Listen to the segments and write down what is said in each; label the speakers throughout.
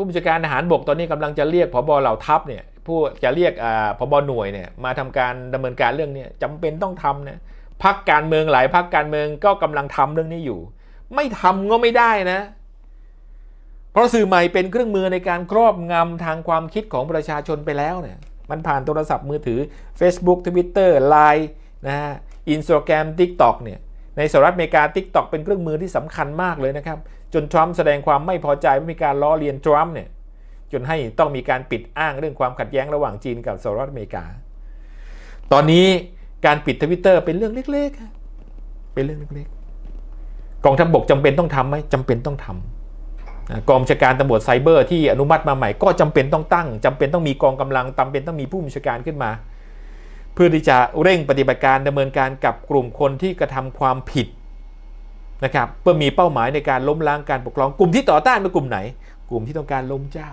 Speaker 1: ผู้บัญชาการทหารบกตอนนี้กำลังจะเรียกพบเหล่าทัพเนี่ยผู้จะเรียกอ่าพบหน่วยเนี่ยมาทำการดำเนินการเรื่องนี้จำเป็นต้องทำนะพักการเมืองหลายพักการเมืองก็กำลังทำเรื่องนี้อยู่ ไม่ทำก็ไม่ได้นะ เพราะสื่อใหม่เป็นเครื่องมือในการครอบงำทางความคิดของประชาชนไปแล้วเนี่ยมันผ่านโทรศัพท์มือถือ Facebook Twitter Line นะฮะ Instagram TikTok เนี่ยในสหรัฐอเมริกา TikTok เป็นเครื่องมือที่สำคัญมากเลยนะครับ จนทรัมป์แสดงความไม่พอใจว่ามีการล้อเลียนทรัมป์เนี่ยจนให้ต้องมีการปิดอ้างเรื่องความขัดแย้งระหว่างจีนกับสหรัฐอเมริกา ตอนนี้การปิดทวิตเตอร์เป็นเรื่องเล็กๆฮะเป็นเรื่องเล็กๆ กองทัพบกจำเป็นต้องทำไหมจำเป็นต้องทำนะกองบัญชาการตำรวจไซเบอร์ที่อนุมัติมาใหม่ก็จำเป็นต้องตั้งจำเป็นต้องมีกองกำลังจำเป็นต้องมีผู้บัญชาการขึ้นมา เพื่อที่จะเร่งปฏิบัติการดำเนินการกับกลุ่มคนที่กระทำความผิด นะครับเพื่อมีเป้าหมายในการล้มล้างการปกครองกลุ่มที่ต่อต้านเป็นกลุ่มไหน กลุ่มที่ต้องการล้มเจ้า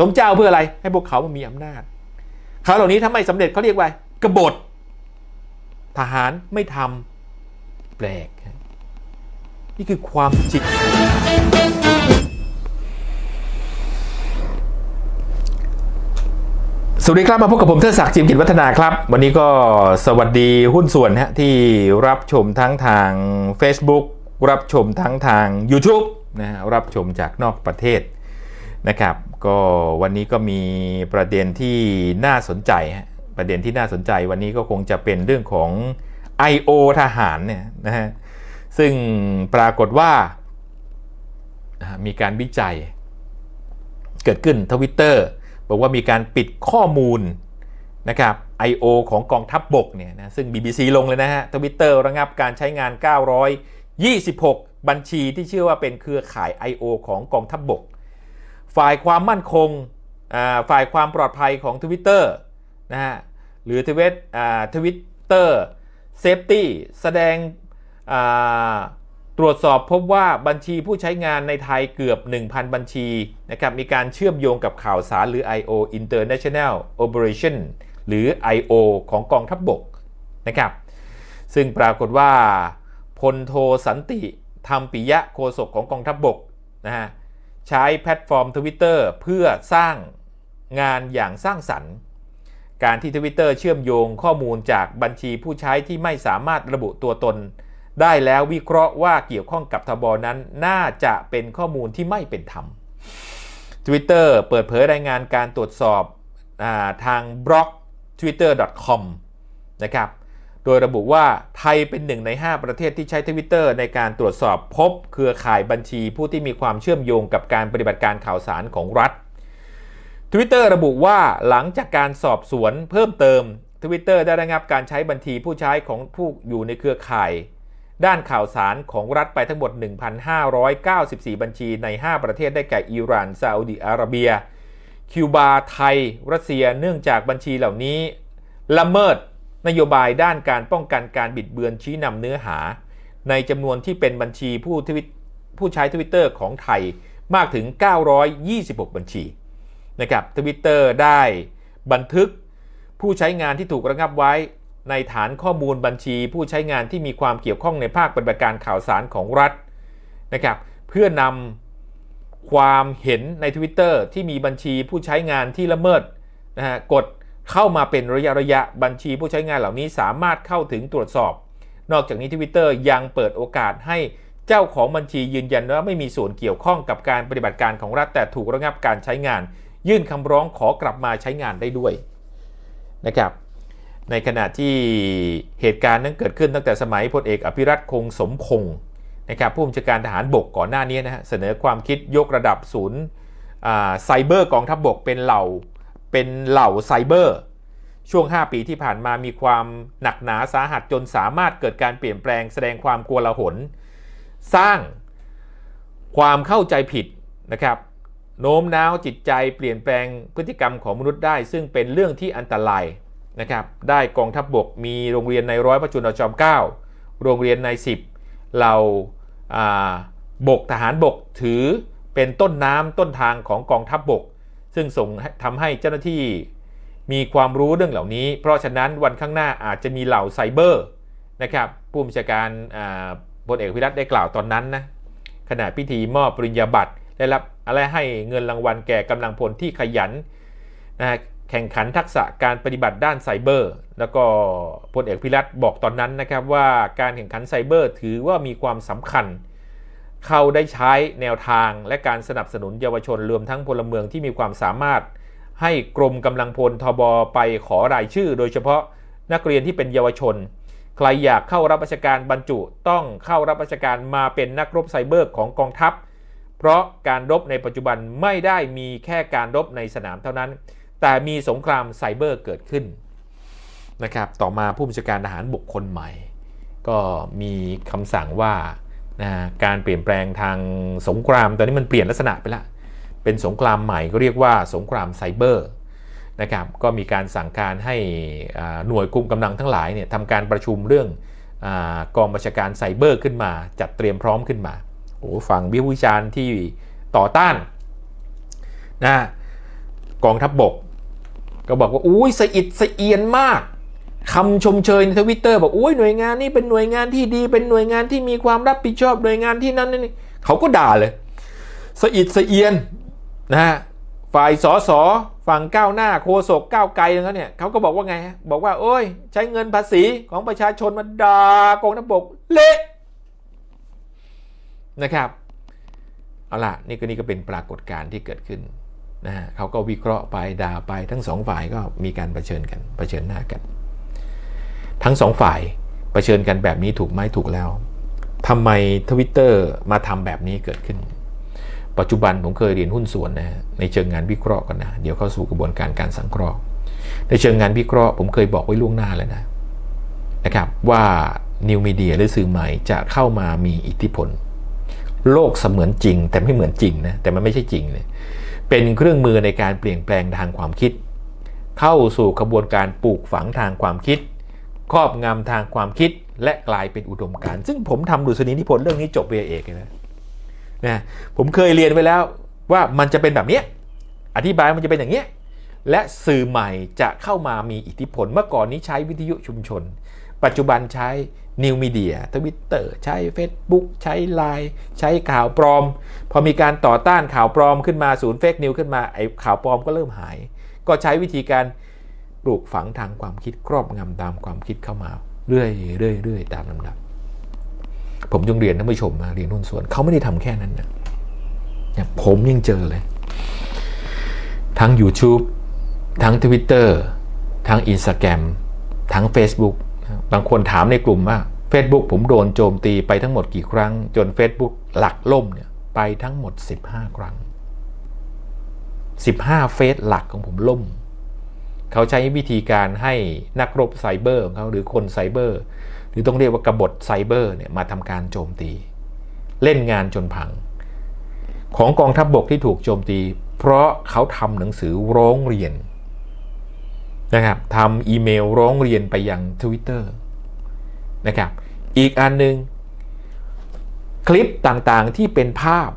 Speaker 1: ล้มเจ้าเพื่ออะไรให้พวกเขามันมีอำนาจเขาเหล่านี้ถ้าไม่สำเร็จเขาเรียกว่ากบฏทหารไม่ทำแปลก นี่คือความจิต สวัสดีครับมาพบกับผมเทดศักดิ์จิมกิจวัฒนาครับ วันนี้ก็สวัสดีหุ้นส่วนฮะที่รับชมทั้งทาง Facebook รับชมทั้งทาง YouTube นะฮะรับชมจากนอกประเทศนะครับก็วันนี้ก็มีประเด็นที่น่าสนใจฮะประเด็นที่น่าสนใจวันนี้ก็คงจะเป็นเรื่องของ I.O. ทหารเนี่ยนะฮะซึ่งปรากฏว่าอ่ามีการวิจัย เกิดขึ้นทวิตเตอร์ บอกว่ามีการปิดข้อมูลนะครับ I.O. ของกองทัพบบกเนี่ยนะซึ่ง BBC ลงเลยนะฮะทวิตเตอร์ระงับการใช้งาน 926 บัญชีที่เชื่อว่าเป็นเครือข่าย I.O. ของกองทัพบบก ฝ่ายความมั่นคงฝ่ายความปลอดภัยของ Twitter นะฮะหรือทวิตทวิตเตอร์เซฟตี้แสดง ตรวจสอบพบว่าบัญชีผู้ใช้งานในไทยเกือบ 1,000 บัญชีนะครับมีการเชื่อมโยงกับข่าวสารหรือ I.O. International Operation หรือ I.O. ของกองทัพบบกนะครับซึ่งปรากฏว่าพลโทสันติธรรมปิยะโฆษกของกองทัพบบกนะฮะใช้แพลตฟอร์ม Twitter เพื่อสร้างงานอย่างสร้างสรรค์ การที่ Twitter เชื่อมโยงข้อมูลจากบัญชีผู้ใช้ที่ไม่สามารถระบุตัวตน ได้แล้ววิเคราะห์ว่าเกี่ยวข้องกับทบนั้น น่าจะเป็นข้อมูลที่ไม่เป็นธรรม Twitter เปิดเผยรายงานการตรวจสอบอาทางบล็อก twitter.com นะครับ โดยระบุว่าไทยเป็นหนึ่งใน 5 ประเทศที่ใช้ทวิตเตอร์ในการตรวจสอบพบเครือข่ายบัญชีผู้ที่มีความเชื่อมโยงกับการปฏิบัติการข่าวสารของรัฐ Twitter ระบุว่าหลังจากการสอบสวนเพิ่มเติม Twitter ได้ระงับการใช้บัญชีผู้ใช้ของผู้อยู่ในเครือข่าย ด้านข่าวสารของรัฐไปทั้งหมด 1,594 บัญชีใน 5 ประเทศได้แก่อิหร่านซาอุดิอาระเบีย คิวบา ไทย รัสเซีย เนื่องจากบัญชีเหล่านี้ ละเมิดนโยบายด้านการป้องกันการบิดเบือนชี้นำเนื้อหา ในจำนวนที่เป็นบัญชีผู้ทวิตผู้ใช้ทวิตเตอร์ของไทยมากถึง 926 บัญชีนะครับทวิตเตอร์ได้บันทึกผู้ใช้งานที่ถูกระงับไว้ ในฐานข้อมูลบัญชีผู้ใช้งานที่มีความเกี่ยวข้องในภาคปฏิบัติการข่าวสารของรัฐนะครับเพื่อนำความเห็นใน Twitter ที่มีบัญชีผู้ใช้งานที่ละเมิดนะฮะกดเข้ามาเป็นระยะระยะบัญชีผู้ใช้งานเหล่านี้สามารถเข้าถึงตรวจสอบ นอกจากนี้ Twitter ยังเปิดโอกาสให้เจ้าของบัญชียืนยันว่าไม่มีส่วนเกี่ยวข้องกับการปฏิบัติการของรัฐแต่ถูกระงับการใช้งาน ยื่นคำร้องขอกลับมาใช้งานได้ด้วยนะครับ ในขณะที่เหตุการณ์นั้นเกิดขึ้นตั้งแต่สมัยพลเอกอภิรัตคงสมพงศ์นะครับผู้บัญชาการทหารบกก่อนหน้านี้นะฮะเสนอความคิดยกระดับศูนย์ไซเบอร์กองทัพบบกเป็นเหล่าเป็นเหล่าไซเบอร์ช่วง 5 ปีที่ผ่านมามีความหนักหนาสาหัสจนสามารถเกิดการเปลี่ยนแปลงแสดงความกลัวละหน สร้างความเข้าใจผิดนะครับโน้มน้าวจิตใจเปลี่ยนแปลงพฤติกรรมของมนุษย์ได้ ซึ่งเป็นเรื่องที่อันตราย นะครับได้กองทัพบบกมีโรงเรียนในร้อยพระจุลจอมเกล้าโรงเรียนใน 10 เราบกทหารบกถือเป็นต้นน้ำต้นทางของกองทัพบบก ซึ่งส่งทำให้เจ้าหน้าที่มีความรู้เรื่องเหล่านี้ เพราะฉะนั้นวันข้างหน้าอาจจะมีเหล่าไซเบอร์นะครับผู้บัญชาการพลเอกพิรัตได้กล่าวตอนนั้นนะขณะพิธีมอบปริญญาบัตรได้รับอะไรให้เงินรางวัลแก่กำลังพลที่ขยันนะฮะ แข่งขันทักษะการปฏิบัติด้านไซเบอร์ แล้วก็พลเอกพิรัตบอกตอนนั้นนะครับว่าการแข่งขันไซเบอร์ถือว่ามีความสำคัญ เขาได้ใช้แนวทางและการสนับสนุนเยาวชนรวมทั้งพลเมืองที่มีความสามารถ ให้กรมกำลังพลทบไปขอรายชื่อ โดยเฉพาะนักเรียนที่เป็นเยาวชน ใครอยากเข้ารับราชการบรรจุต้องเข้ารับราชการมาเป็นนักรบไซเบอร์ของกองทัพ เพราะการรบในปัจจุบันไม่ได้มีแค่การรบในสนามเท่านั้น แต่มีสงครามไซเบอร์เกิดขึ้นนะครับต่อมาผู้บัญชาการทหารบกคนใหม่ ก็มีคำสั่งว่านะการเปลี่ยนแปลงทางสงครามตอนนี้มันเปลี่ยนลักษณะไปละเป็นสงครามใหม่ก็เรียกว่าสงครามไซเบอร์นะครับก็มีการสั่งการให้หน่วยกลุ่มกำลังทั้งหลายเนี่ยทำการประชุมเรื่องอกองบัญชาการไซเบอร์ขึ้นมา จัดเตรียมพร้อมขึ้นมาโอ้ฝั่งวิพากวิจารณ์ที่ต่อต้านนะกองทัพบบก ก็บอกว่าอุ้ยสะอิดสะเอียนมากคำชมเชยในทวิตเตอร์บอกอุ้ยหน่วยงานนี้เป็นหน่วยงานที่ดี เป็นหน่วยงานที่มีความรับผิดชอบหน่วยงานที่นั่นนี่เขาก็ด่าเลยสะอิดสะเอียนนะฮะฝ่ายสสฝั่งก้าวหน้าโคศกก้าวไกลนั่นเนี่ยเขาก็บอกว่าไง บอกว่า โอ้ย ใช้เงินภาษีของประชาชนมาด่ากองทัพบกเละนะครับเอาล่ะนี่ก็นี่ก็เป็นปรากฏการณ์ที่เกิดขึ้น นะฮะเขาก็วิเคราะห์ไปด่าไปทั้งสองฝ่ายก็มีการเผชิญกันเผชิญหน้ากัน ทั้งสองฝ่ายเผชิญกันแบบนี้ถูกไหมถูกแล้วทำไมทวิตเตอร์มาทำแบบนี้เกิดขึ้น ปัจจุบันผมเคยเรียนหุ้นส่วนนะในเชิงงานวิเคราะห์กันนะ เดี๋ยวเข้าสู่กระบวนการการสังเคราะห์ ในเชิงงานวิเคราะห์ผมเคยบอกไว้ล่วงหน้าแล้วนะนะครับว่านิวมีเดียหรือสื่อใหม่จะเข้ามามีอิทธิพล โลกเสมือนจริง แต่ไม่เหมือนจริงนะแต่มันไม่ใช่จริงเลย เป็นเครื่องมือในการเปลี่ยนแปลงทางความคิด เข้าสู่กระบวนการปลูกฝังทางความคิด ครอบงำทางความคิดและกลายเป็นอุดมการณ์ซึ่งผมทำดุษฎีนิพนธ์เรื่องนี้จบเรียเอกเลยนะนะผมเคยเรียนไว้แล้วว่ามันจะเป็นแบบนี้อธิบายมันจะเป็นอย่างเนี้ย และสื่อใหม่จะเข้ามามีอิทธิพล เมื่อก่อนนี้ใช้วิทยุชุมชน ปัจจุบันใช้นิวมีเดียทวิตเตอร์ใช้ Facebook ใช้ไลน์ใช้ข่าวปลอม พอมีการต่อต้านข่าวปลอมขึ้นมาศูนย์เฟกนิวขึ้นมาไอ้ข่าวปลอมก็เริ่มหาย ก็ใช้วิธีการปลูกฝังทางความคิดครอบงำตามความคิดเข้ามา เรื่อยเรื่อยเรื่อยตามลำดับ ผมจงเรียนท่านผู้ชมมาเรียนหุ้นส่วนเขาไม่ได้ทำแค่นั้นนะผมยังเจอเลย ทั้ง YouTube ทั้ง Twitter ทั้ง Instagram ทั้ง Facebook บางคนถามในกลุ่มว่า Facebook ผมโดนโจมตีไปทั้งหมดกี่ครั้ง จน Facebook หลักล่มเนี่ยไปทั้งหมด 15 ครั้ง 15 เฟซหลักของผมล่ม เขาใช้วิธีการให้นักรบไซเบอร์ของเขาหรือคนไซเบอร์ หรือต้องเรียกว่ากบฏไซเบอร์เนี่ยมาทำการโจมตี เล่นงานจนพัง ของกองทัพบบกที่ถูกโจมตี เพราะเขาทำหนังสือร้องเรียน นะครับทำอีเมลร้องเรียนไปยัง Twitter นะครับอีกอันหนึ่งคลิปต่างๆที่เป็นภาพ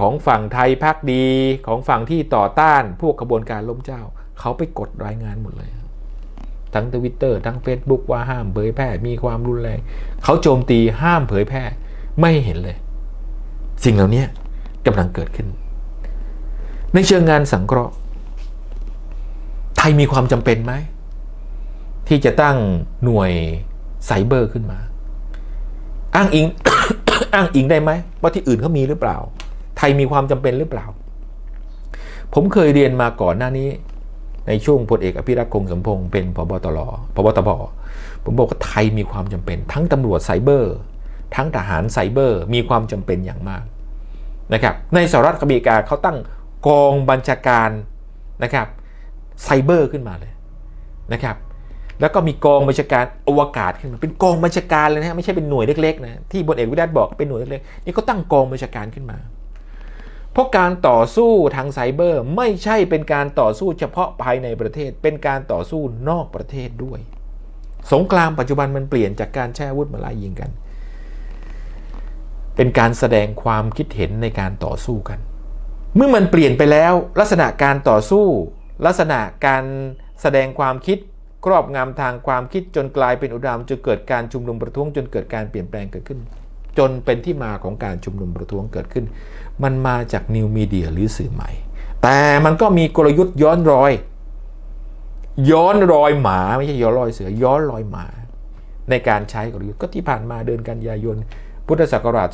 Speaker 1: ของฝั่งไทยพักดีของฝั่งที่ต่อต้านพวกกระบวนการล้มเจ้า เขาไปกดรายงานหมดเลย ทั้ง Twitter ทั้ง Facebook ว่าห้ามเผยแพร่มีความรุนแรงเขาโจมตีห้ามเผยแพร่ไม่เห็นเลย สิ่งเหล่านี้กำลังเกิดขึ้น ในเชิงงานสังเคราะห์ ยมีความจำเป็นไหม ที่จะตั้งหน่วยไซเบอร์ขึ้นมา อ้างอิง อ้างอิงได้ไหมว่าที่อื่นเขามีหรือเปล่า ไทยมีความจำเป็นหรือเปล่า ผมเคยเรียนมาก่อนหน้านี้ ในช่วงพลเอกอภิรักษ์คงสมพงศ์เป็นพบตรพบตบผมบอกว่าไทยมีความจำเป็น ทั้งตำรวจไซเบอร์ ทั้งทหารไซเบอร์มีความจำเป็นอย่างมากนะครับในสหรัฐอเมริกาเขาตั้งกองบัญชาการนะครับ ไซเบอร์ขึ้นมาเลยนะครับแล้วก็มีกองบัญชาการอวกาศขึ้นมาเป็นกองบัญชาการเลยนะไม่ใช่เป็นหน่วยเล็กๆนะที่บนเอกวิดัตบอกเป็นหน่วยเล็กๆนี่เขาตั้งกองบัญชาการขึ้นมาเพราะการต่อสู้ทางไซเบอร์ไม่ใช่เป็นการต่อสู้เฉพาะภายในประเทศ เป็นการต่อสู้นอกประเทศด้วย สงครามปัจจุบันมันเปลี่ยนจากการแช่อาวุธมาไล่ยิงกัน เป็นการแสดงความคิดเห็นในการต่อสู้กัน เมื่อมันเปลี่ยนไปแล้วลักษณะการต่อสู้ ลักษณะการแสดงความคิดครอบงำทางความคิดจนกลายเป็นอุดมจนเกิดการชุมนุมประท้วง จนเกิดการเปลี่ยนแปลงเกิดขึ้น จนเป็นที่มาของการชุมนุมประท้วงเกิดขึ้น มันมาจากนิวมีเดียหรือสื่อใหม่ แต่มันก็มีกลยุทธ์ย้อนรอย ย้อนรอยหมาไม่ใช่ย้อนรอยเสือย้อนรอยหมา ในการใช้กลยุทธ์ก็ที่ผ่านมาเดือนกันยายนพุทธศักราช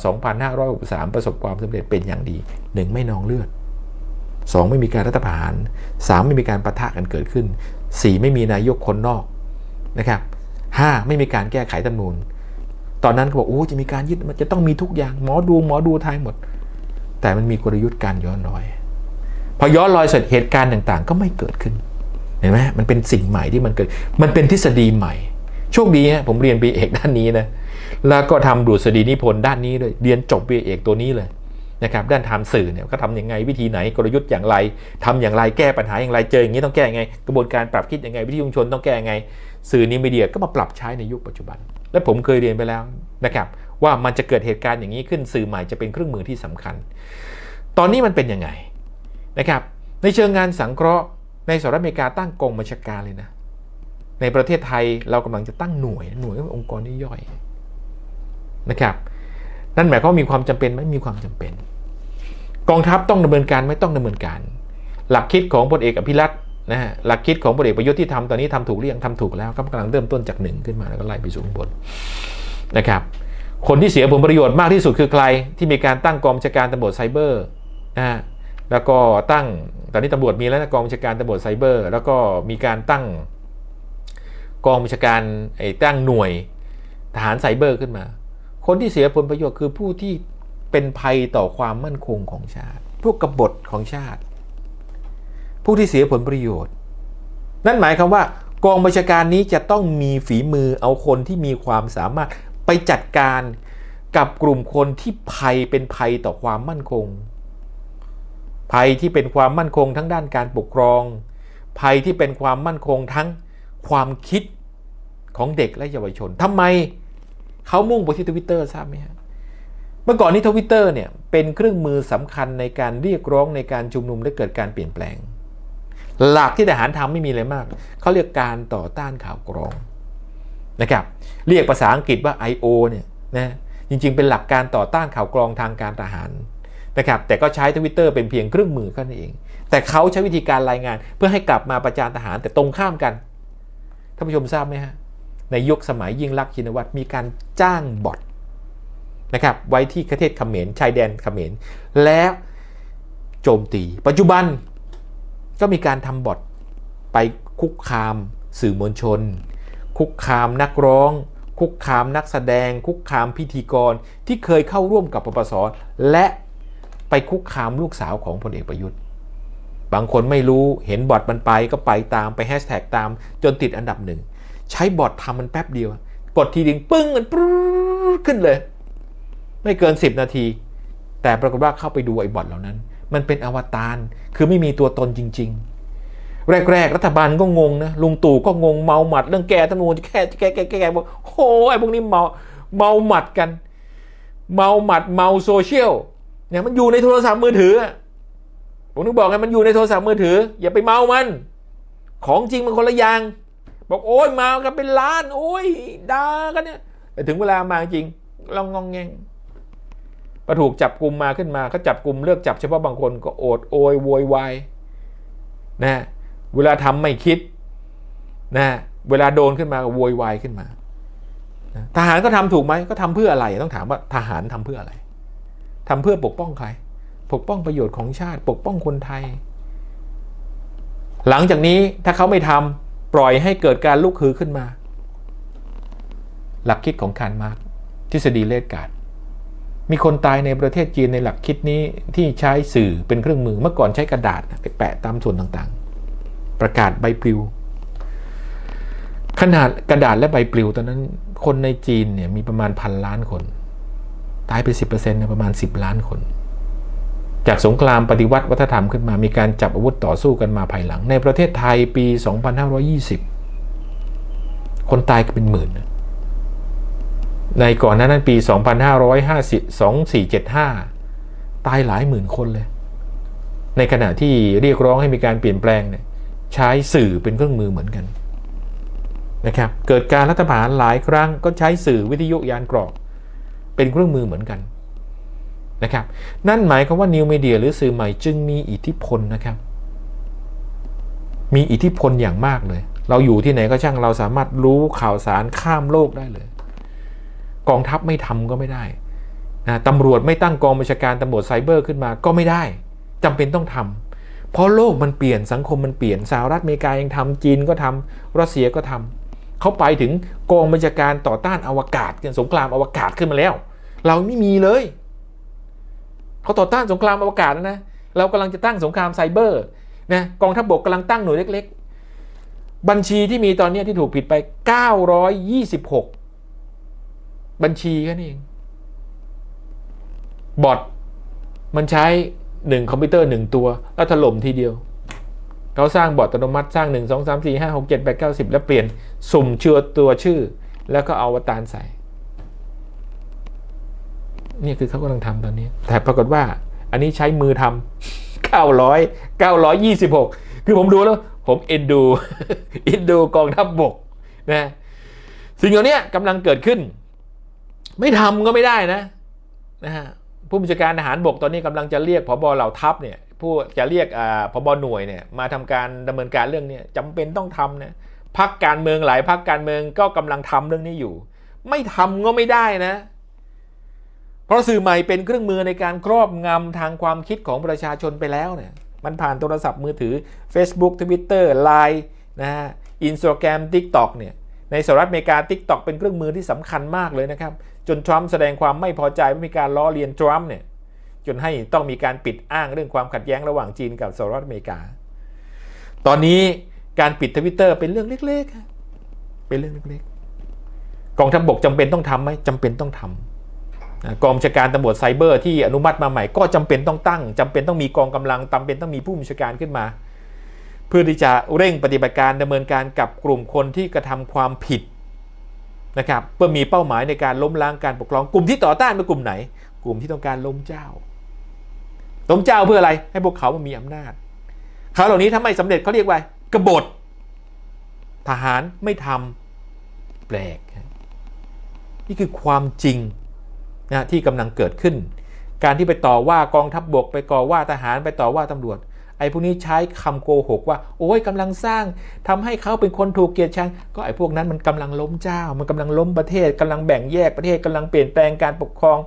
Speaker 1: 2563 ประสบความสำเร็จเป็นอย่างดี 1. ไม่นองเลือด 2. ไม่มีการรัฐประหาร 3. ไม่มีการประทะกันเกิดขึ้น 4. ไม่มีนายกคนนอกนะครับ 5. ไม่มีการแก้ไขรัฐธรรมนูญตอนนั้นก็บอกโอ้จะมีการยึดมันจะต้องมีทุกอย่างหมอดูหมอดูไทยหมด แต่มันมีกลยุทธ์การย้อนรอย พอย้อนรอยเสร็จเหตุการณ์ต่างๆ ก็ไม่เกิดขึ้นเห็นไหมมันเป็นสิ่งใหม่ที่มันเกิด มันเป็นทฤษฎีใหม่ โชคดีฮะผมเรียนปีเอกด้านนี้นะแล้วก็ทำดุษฎีนิพนธ์ด้านนี้เลยเรียนจบปีเอกตัวนี้เลย นะครับด้านทำสื่อเนี่ยก็ทำยังไงวิธีไหนกลยุทธ์อย่างไรทำอย่างไรแก้ปัญหาอย่างไรเจออย่างนี้ต้องแก้ยังไง กระบวนการปรับคิดยังไงวิธีชุมชนต้องแก้ยังไง สื่อนิวมีเดียก็มาปรับใช้ในยุคปัจจุบัน และผมเคยเรียนไปแล้วนะครับว่ามันจะเกิดเหตุการณ์อย่างนี้ขึ้นสื่อใหม่จะเป็นเครื่องมือที่สำคัญ ตอนนี้มันเป็นยังไงนะครับในเชิงงานสังเคราะห์ในสหรัฐอเมริกาตั้งกองบัญชาการเลยนะในประเทศไทยเรากำลังจะตั้งหน่วยหน่วยก็เป็นองค์กรย่อยนะครับนั่นหมายความว่ามีความจำเป็นไหมมีความจำเป็น กองทัพต้องดำเนินการไม่ต้องดำเนินการ หลักคิดของพลเอกอภิรัตน์นะฮะหลักคิดของพลเอกประยุทธ์ที่ทำตอนนี้ทำถูกหรือยังทำถูกแล้วก็กำลังเริ่มต้นจากหนึ่งขึ้นมาแล้วก็ไล่ไปสู่ข้างบนนะครับคนที่เสียผลประโยชน์มากที่สุดคือใครที่มีการตั้งกองบัญชาการตำรวจไซเบอร์นะฮะแล้วก็ตั้งตอนนี้ตำรวจมีแล้วนะกองบัญชาการตำรวจไซเบอร์ แล้วก็มีการตั้งกองบัญชาการไอ้ตั้งหน่วยทหารไซเบอร์ขึ้นมา คนที่เสียผลประโยชน์คือผู้ที่ เป็นภัยต่อความมั่นคงของชาติ พวกกบฏของชาติ ผู้ที่เสียผลประโยชน์ นั่นหมายความว่ากองบัญชาการนี้จะต้องมีฝีมือเอาคนที่มีความสามารถไปจัดการกับกลุ่มคนที่ภัยเป็นภัยต่อความมั่นคง ภัยที่เป็นความมั่นคงทั้งด้านการปกครอง ภัยที่เป็นความมั่นคงทั้งความคิดของเด็กและเยาวชนทำไมเขามุ่งไปที่ทวิตเตอร์ทราบไหมฮะ เมื่อก่อนนี้ทวิตเตอร์เนี่ยเป็นเครื่องมือสำคัญในการเรียกร้องในการชุมนุมและเกิดการเปลี่ยนแปลง หลักที่ทหารทำไม่มีอะไรมาก เขาเรียกการต่อต้านข่าวกรองนะครับ เรียกภาษาอังกฤษว่า I.O. เนี่ยนะจริงๆ เป็นหลักการต่อต้านข่าวกรองทางการทหารนะครับแต่ก็ใช้ทวิตเตอร์เป็นเพียงเครื่องมือแค่นั้นเอง แต่เขาใช้วิธีการรายงาน เพื่อให้กลับมาประจานทหารแต่ตรงข้ามกันท่านผู้ชมทราบไหมฮะในยุคสมัยยิ่งลักษณ์ชินวัตรมีการจ้างบอท นะครับไว้ที่ประเทศเขมรชายแดนเขมรแล้วโจมตี ปัจจุบันก็มีการทำบอทไปคุกคามสื่อมวลชน คุกคามนักร้อง คุกคามนักแสดง คุกคามพิธีกรที่เคยเข้าร่วมกับปปส และไปคุกคามลูกสาวของพลเอกประยุทธ์ บางคนไม่รู้เห็นบอทมันไปก็ไปตามไปแฮชแท็กตามจนติดอันดับหนึ่ง ใช้บอททำมันแป๊บเดียว กดทีเดึงปึ้งมันปรึ๊ขึ้นเลย ไม่เกิน 10 นาที แต่ปรากฏว่าเข้าไปดูไอ้บอทเหล่านั้น มันเป็นอวตารคือไม่มีตัวตนจริง ๆ แรก ๆ รัฐบาลก็งงนะลุงตู่ก็งงเมาหมัด เรื่องแก้ธรรมนูญจะแก้แก้แก้แก้แก้บอกโอ้ไอ้พวกนี้เมาเมาหมัดกัน เมาหมัดเมาโซเชียลเนี่ยมันอยู่ในโทรศัพท์มือถือผมนึกบอกไงมันอยู่ในโทรศัพท์มือถือ อย่าไปเมามัน ของจริงมันคนละอย่าง บอกโอ้ยเมากันเป็นล้าน โอ้ยด่ากันเนี่ยแต่ถึงเวลามาจริงลองงองแงง พอถูกจับกลุ่มมาขึ้นมาเขาจับกลุ่มเลือกจับเฉพาะบางคนก็โอดโอยโวยวายนะเวลาทำไม่คิดนะเวลาโดนขึ้นมาก็โวยวายขึ้นมาทหารก็ทำถูกไหมก็ทำเพื่ออะไรต้องถามว่าทหารทำเพื่ออะไรทำเพื่อปกป้องใคร ปกป้องประโยชน์ของชาติ ปกป้องคนไทย หลังจากนี้ถ้าเขาไม่ทำปล่อยให้เกิดการลุกฮือขึ้นมา หลักคิดของคาร์มาร์กทฤษฎีเลดการ์ด มีคนตายในประเทศจีนในหลักคิดนี้ที่ใช้สื่อเป็นเครื่องมือเมื่อก่อนใช้กระดาษไปแปะตามส่วนต่างๆ ประกาศใบปลิว ขนาดกระดาษและใบปลิวตอนนั้นคนในจีนเนี่ยมีประมาณพันล้านคน ตายไป10%เนี่ยประมาณ10ล้านคน จากสงครามปฏิวัติวัฒนธรรมขึ้นมา มีการจับอาวุธต่อสู้กันมาภายหลัง ในประเทศไทยปี 2520 คนตายก็เป็นหมื่น ในก่อนหน้านั้นปี 2550 2475 ตายหลายหมื่นคนเลย ในขณะที่เรียกร้องให้มีการเปลี่ยนแปลงเนี่ยใช้สื่อเป็นเครื่องมือเหมือนกันนะครับ เกิดการรัฐประหารหลายครั้งก็ใช้สื่อวิทยุยานกรอก เป็นเครื่องมือเหมือนกันนะครับ นั่นหมายความว่านิวเมเดียหรือสื่อใหม่จึงมีอิทธิพลนะครับ มีอิทธิพลอย่างมากเลย เราอยู่ที่ไหนก็ช่างเราสามารถรู้ข่าวสารข้ามโลกได้เลย กองทัพไม่ทำก็ไม่ได้นะตำรวจไม่ตั้งกองบัญชาการตำรวจไซเบอร์ขึ้นมาก็ไม่ได้จำเป็นต้องทำเพราะโลกมันเปลี่ยนสังคมมันเปลี่ยนสหรัฐอเมริกายังทำจีนก็ทำรัสเซียก็ทำเขาไปถึงกองบัญชาการต่อต้านอวกาศกันสงครามอวกาศขึ้นมาแล้ว เราไม่มีเลยเขาต่อต้านสงครามอวกาศนะเรากำลังจะตั้งสงครามไซเบอร์นะกองทัพบกกำลังตั้งหน่วยเล็ก ๆ บัญชีที่มีตอนนี้ที่ถูกผิดไป 926 บัญชีแค่นี้เองบอทมันใช้หนึ่งคอมพิวเตอร์หนึ่งตัว แล้วถล่มทีเดียว เขาสร้างบอทอัตโนมัติสร้าง 1 2 3 4 5 6 7 8 9 10 แล้วเปลี่ยนสุ่มเชื่อตัวชื่อ แล้วก็เอาอวตารใส่ นี่คือเขากำลังทำตอนนี้ แต่ปรากฏว่าอันนี้ใช้มือทำ900 926 คือผมดูแล้ว ผมเอ็นดูเอ็นดูกองทัพบบกนะสิ่งเหล่านี้กำลังเกิดขึ้น ไม่ทำก็ไม่ได้นะนะฮะผู้บัญชาการทหารบกตอนนี้กำลังจะเรียกพบเหล่าทัพเนี่ยผู้จะเรียกอ่าพบหน่วยเนี่ยมาทำการดำเนินการเรื่องนี้จำเป็นต้องทำนะพักการเมืองหลายพักการเมืองก็กำลังทำเรื่องนี้อยู่ ไม่ทำก็ไม่ได้นะ เพราะสื่อใหม่เป็นเครื่องมือในการครอบงำทางความคิดของประชาชนไปแล้วเนี่ยมันผ่านโทรศัพท์มือถือ Facebook Twitter Line นะฮะ Instagram TikTok เนี่ยในสหรัฐอเมริกา TikTok เป็นเครื่องมือที่สำคัญมากเลยนะครับ นทรัมป์แสดงความไม่พอใจว่ามีการล้อเลียนทรัมป์เนี่ยจนให้ต้องมีการปิดอ้างเรื่องความขัดแย้งระหว่างจีนกับสหรัฐอเมริกา ตอนนี้การปิดทวิตเตอร์เป็นเรื่องเล็กๆ เป็นเรื่องเล็กๆ กองทัพบกจำเป็นต้องทำไหมจำเป็นต้องทำกองบัญชาการตำรวจไซเบอร์ที่อนุมัติมาใหม่ก็จำเป็นต้องตั้งจำเป็นต้องมีกองกำลังจำเป็นต้องมีผู้บัญชาการขึ้นมา เพื่อที่จะเร่งปฏิบัติการดำเนินการกับกลุ่มคนที่กระทำความผิด นะครับเพื่อมีเป้าหมายในการล้มล้างการปกครองกลุ่มที่ต่อต้านเป็นกลุ่มไหน กลุ่มที่ต้องการล้มเจ้าล้มเจ้าเพื่ออะไรให้พวกเขามันมีอำนาจเขาเหล่านี้ถ้าไม่สำเร็จเขาเรียกว่ากบฏทหารไม่ทำแปลก นี่คือความจริงนะที่กำลังเกิดขึ้น การที่ไปต่อว่ากองทัพบบกไปก่อว่าทหารไปต่อว่าตำรวจ ไอ้พวกนี้ใช้คำโกหกว่า โอ้ยกำลังสร้างทำให้เขาเป็นคนถูกเกลียดชัง ก็ไอ้พวกนั้นมันกำลังล้มเจ้า มันกำลังล้มประเทศกำลังแบ่งแยกประเทศกำลังเปลี่ยนแปลงการปกครอง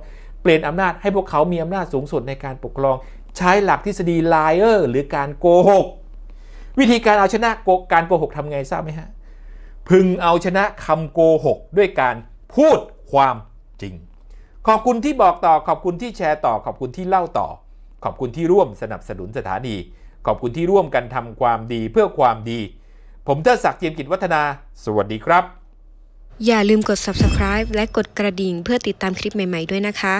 Speaker 1: เปลี่ยนอำนาจให้พวกเขามีอำนาจสูงสุดในการปกครอง ใช้หลักทฤษฎีไลเออร์หรือการโกหก วิธีการเอาชนะโกการโกหกทำไงทราบไหมฮะ พึงเอาชนะคำโกหกด้วยการพูดความจริง ขอบคุณที่บอกต่อ ขอบคุณที่แชร์ต่อ ขอบคุณที่เล่าต่อ ขอบคุณที่ร่วมสนับสนุนสถานี ขอบคุณที่ร่วมกันทำความดีเพื่อความดี ผมเทิดศักดิ์เจียมกิจวัฒนา สวัสดีครับ
Speaker 2: อย่าลืมกด subscribe และกดกระดิ่งเพื่อติดตามคลิปใหม่ ๆ ด้วยนะคะ